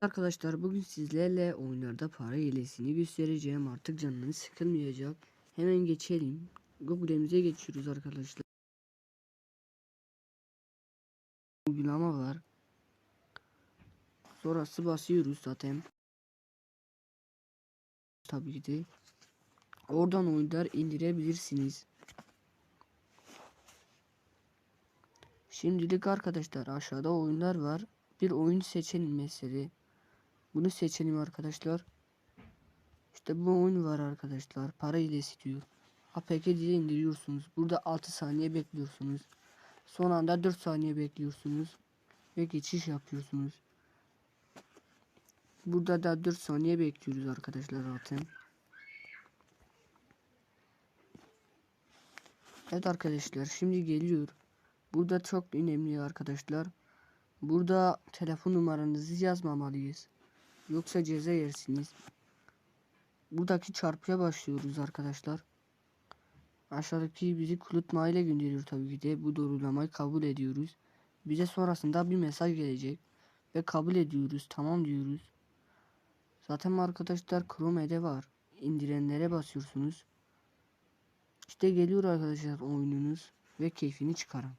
Arkadaşlar bugün sizlerle oyunlarda para hilesini göstereceğim. Artık canınız sıkılmayacak. Hemen geçelim. Google'emize geçiyoruz arkadaşlar. Uygulama var. Sonrası basıyoruz zaten. Tabii ki de. Oradan oyunlar indirebilirsiniz. Şimdilik arkadaşlar aşağıda oyunlar var. Bir oyun seçelim mesela. Bunu seçelim arkadaşlar. İşte bu oyun var arkadaşlar. Para hilesi diyor. APK diye indiriyorsunuz. Burada 6 saniye bekliyorsunuz. Son anda 4 saniye bekliyorsunuz. Ve geçiş yapıyorsunuz. Burada da 4 saniye bekliyoruz arkadaşlar zaten. Evet arkadaşlar şimdi geliyor. Burada çok önemli arkadaşlar. Burada telefon numaranızı yazmamalıyız. Yoksa ceza yersiniz. Buradaki çarpıya başlıyoruz arkadaşlar. Aşağıdaki bizi kulutma ile gönderiyor tabii ki de. Bu doğrulamayı kabul ediyoruz. Bize sonrasında bir mesaj gelecek. Ve kabul ediyoruz. Tamam diyoruz. Zaten arkadaşlar Chrome'de var. İndirenlere basıyorsunuz. İşte geliyor arkadaşlar oyununuz. Ve keyfini çıkarın.